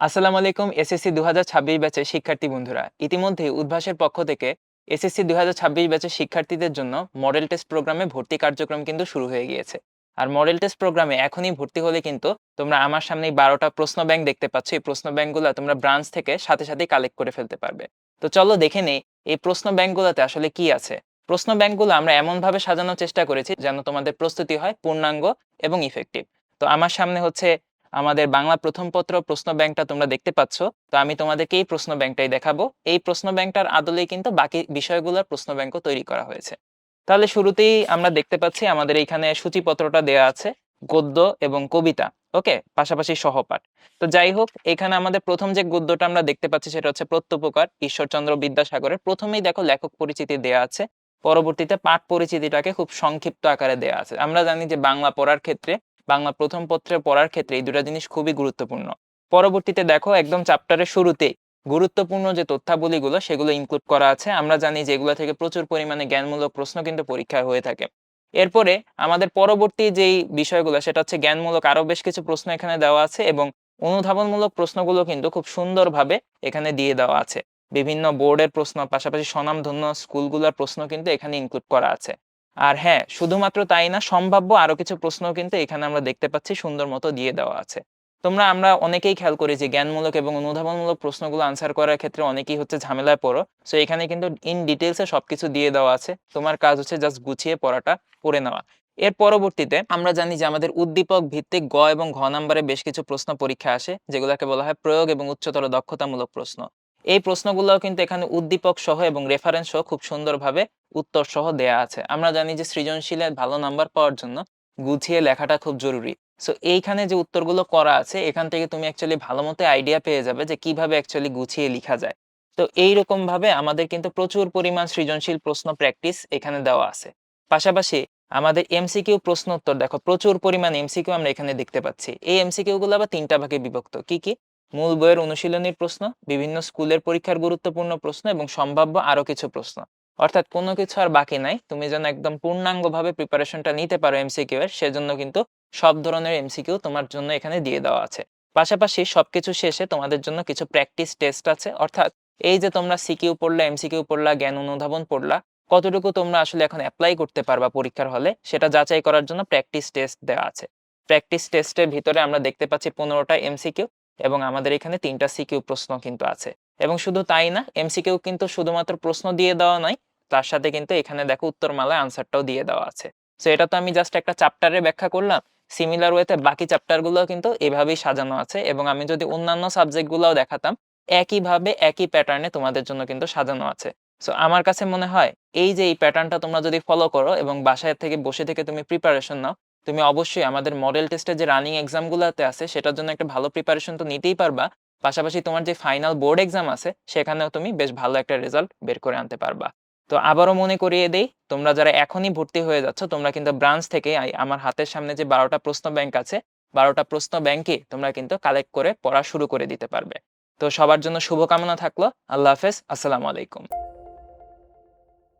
আসসালামু আলাইকুম, এসএসসি দু হাজার ছাব্বিশ ব্যাচের শিক্ষার্থী বন্ধুরা। ইতিমধ্যে উদ্ভাসের পক্ষ থেকে এসএসসি দু হাজার ছাব্বিশ ব্যাচের শিক্ষার্থীদের জন্য মডেল টেস্ট প্রোগ্রামে ভর্তি কার্যক্রম কিন্তু শুরু হয়ে গিয়েছে। আর মডেল টেস্ট প্রোগ্রামে এখনই ভর্তি হলে কিন্তু তোমরা আমার সামনে বারোটা প্রশ্ন ব্যাংক দেখতে পাচ্ছ। এই প্রশ্ন ব্যাংকগুলো তোমরা ব্রাঞ্চ থেকে সাথে সাথে কালেক্ট করে ফেলতে পারবে। তো চলো দেখে নেই, এই প্রশ্ন ব্যাংকগুলোতে আসলে কি আছে? প্রশ্ন ব্যাংকগুলো আমরা এমনভাবে সাজানোর চেষ্টা করেছি যেন তোমাদের প্রস্তুতি হয় পূর্ণাঙ্গ এবং ইফেক্টিভ তো আমার সামনে হচ্ছে আমাদের বাংলা প্রথম পত্র প্রশ্ন ব্যাংকটা তোমরা দেখতে পাচ্ছ। তো আমি তোমাদেরকে এই প্রশ্ন ব্যাংকটাই দেখাবো। এই প্রশ্ন ব্যাংকটার আদলেই কিন্তু বাকি বিষয়গুলোর প্রশ্ন ব্যাংকও তৈরি করা হয়েছে। তাহলে শুরুতেই আমরা দেখতে পাচ্ছি আমাদের এখানে সূচিপত্রটা দেয়া আছে, গদ্য এবং কবিতা, ওকে? পাশাপাশি সহপাঠ। তো যাই হোক, এখানে আমাদের প্রথম যে গদ্যটা আমরা দেখতে পাচ্ছি সেটা হচ্ছে প্রত্যুপকার, ঈশ্বরচন্দ্র বিদ্যাসাগরের। প্রথমেই দেখো লেখক পরিচিতি দেয়া আছে। পরবর্তীতে পাঠ পরিচিতিটাকে খুব সংক্ষিপ্ত আকারে দেয়া আছে। আমরা জানি যে বাংলা পড়ার ক্ষেত্রে বাংলা প্রথম পত্রে পড়ার ক্ষেত্রে এই দুটা জিনিস খুবই গুরুত্বপূর্ণ। পরবর্তীতে দেখো একদম চ্যাপ্টারের শুরুতে গুরুত্বপূর্ণ যে তথ্যাবলীগুলো সেগুলো ইনক্লুড করা আছে। আমরা জানি যে এগুলো থেকে প্রচুর পরিমাণে জ্ঞানমূলক প্রশ্ন কিন্তু পরীক্ষায় হয়ে থাকে। এরপরে আমাদের পরবর্তী যেই বিষয়গুলো সেটা হচ্ছে জ্ঞানমূলক আরও বেশ কিছু প্রশ্ন এখানে দেওয়া আছে এবং অনুধাবনমূলক প্রশ্নগুলো কিন্তু খুব সুন্দরভাবে এখানে দিয়ে দেওয়া আছে। বিভিন্ন বোর্ডের প্রশ্ন, পাশাপাশি স্বনামধন্য স্কুলগুলোর প্রশ্ন কিন্তু এখানে ইনক্লুড করা আছে। আর হ্যাঁ শুধুমাত্র তাই না, সম্ভাব্য আরও কিছু প্রশ্ন কিন্তু এখানে আমরা দেখতে পাচ্ছি, সুন্দর মতো দিয়ে দেওয়া আছে। তোমরা, আমরা অনেকেই খেয়াল করি যে জ্ঞানমূলক এবং অনুধাবনমূলক প্রশ্নগুলো আনসার করার ক্ষেত্রে অনেকেই হচ্ছে ঝামেলায় পড়ো। সো এখানে কিন্তু ইন ডিটেলসে সবকিছু দিয়ে দেওয়া আছে। তোমার কাজ হচ্ছে জাস্ট গুছিয়ে পড়াটা, পড়ে নেওয়া। এর পরবর্তীতে আমরা জানি যে আমাদের উদ্দীপক ভিত্তিক গ এবং ঘ নাম্বারে বেশ কিছু প্রশ্ন পরীক্ষা আসে, যেগুলোকে বলা হয় প্রয়োগ এবং উচ্চতর দক্ষতামূলক প্রশ্ন। এই প্রশ্নগুলোও কিন্তু এখানে উদ্দীপক সহ এবং রেফারেন্স সহ খুব সুন্দরভাবে উত্তর সহ দেয়া আছে। আমরা জানি যে সৃজনশীলের ভালো নাম্বার পাওয়ার জন্য গুছিয়ে লেখাটা খুব জরুরি। সো এইখানে যে উত্তরগুলো করা আছে, এখান থেকে তুমি অ্যাকচুয়ালি ভালো মতো আইডিয়া পেয়ে যাবে যে কীভাবে অ্যাকচুয়ালি গুছিয়ে লেখা যায়। তো এইরকম ভাবে আমাদের কিন্তু প্রচুর পরিমাণ সৃজনশীল প্রশ্ন প্র্যাকটিস এখানে দেওয়া আছে। পাশাপাশি আমাদের এমসিকিউ প্রশ্ন উত্তর দেখো প্রচুর পরিমাণ এমসিকিউ আমরা এখানে দেখতে পাচ্ছি। এই এমসিকিউ গুলো আবার তিনটা ভাগে বিভক্ত। কি কি? মূল বইয়ের অনুশীলনীর প্রশ্ন, বিভিন্ন স্কুলের পরীক্ষার গুরুত্বপূর্ণ প্রশ্ন এবং সম্ভাব্য আরও কিছু প্রশ্ন। অর্থাৎ কোনো কিছু আর বাকি নাই, তুমি যেন একদম পূর্ণাঙ্গভাবে প্রিপারেশনটা নিতে পারো এমসিকিউ এর, সেজন্য কিন্তু সব ধরনের এমসিকিউ তোমার জন্য এখানে দিয়ে দেওয়া আছে। পাশাপাশি সবকিছু শেষে তোমাদের জন্য কিছু প্র্যাকটিস টেস্ট আছে, অর্থাৎ এই যে তোমরা সিকিউ পড়লা এমসিকিউ পড়লা, জ্ঞান অনুধাবন পড়লা, কতটুকু তোমরা আসলে এখন অ্যাপ্লাই করতে পারবা পরীক্ষার হলে, সেটা যাচাই করার জন্য প্র্যাকটিস টেস্ট দেওয়া আছে। প্র্যাকটিস টেস্টের ভিতরে আমরা দেখতে পাচ্ছি পনেরোটা এমসিকিউ এবং আমাদের এখানে তিনটা সিকিউ প্রশ্ন কিন্তু আছে। এবং শুধু তাই না এমসিকিউ কিন্তু শুধুমাত্র প্রশ্ন দিয়ে দেওয়া নয়, তার সাথে কিন্তু এখানে দেখো উত্তরমালায় আনসারটাও দিয়ে দেওয়া আছে। সো এটা তো আমি জাস্ট একটা চ্যাপ্টারে ব্যাখ্যা করলাম সিমিলার ওয়েতে বাকি চ্যাপ্টারগুলো কিন্তু এভাবেই সাজানো আছে এবং আমি যদি অন্যান্য সাবজেক্টগুলোও দেখাতাম, একইভাবে একই প্যাটার্নে তোমাদের জন্য কিন্তু সাজানো আছে। সো আমার কাছে মনে হয়, এই যে এই প্যাটার্নটা তোমরা যদি ফলো করো এবং বাসায় থেকে বসে থেকে তুমি প্রিপারেশন নাও তুমি অবশ্যই আমাদের মডেল টেস্টের যে রানিং এক্সামগুলোতে আছে, সেটার জন্য একটা ভালো প্রিপারেশন তো নিতেই পারবা। পাশাপাশি তোমার যে ফাইনাল বোর্ড এক্সাম আছে, সেখানেও তুমি বেশ ভালো একটা রেজাল্ট বের করে আনতে পারবা। তো আবারও মনে করিয়ে দেই, তোমরা যারা এখনই ভর্তি হয়ে যাচ্ছ, তোমরা কিন্তু ব্রাঞ্চ থেকে আমার হাতের সামনে যে বারোটা প্রশ্ন ব্যাংক আছে, বারোটা প্রশ্ন ব্যাংকে তোমরা কিন্তু কালেক্ট করে পড়া শুরু করে দিতে পারবে। তো সবার জন্য শুভকামনা থাকল, আল্লাহ হাফেজ, আসসালামু আলাইকুম।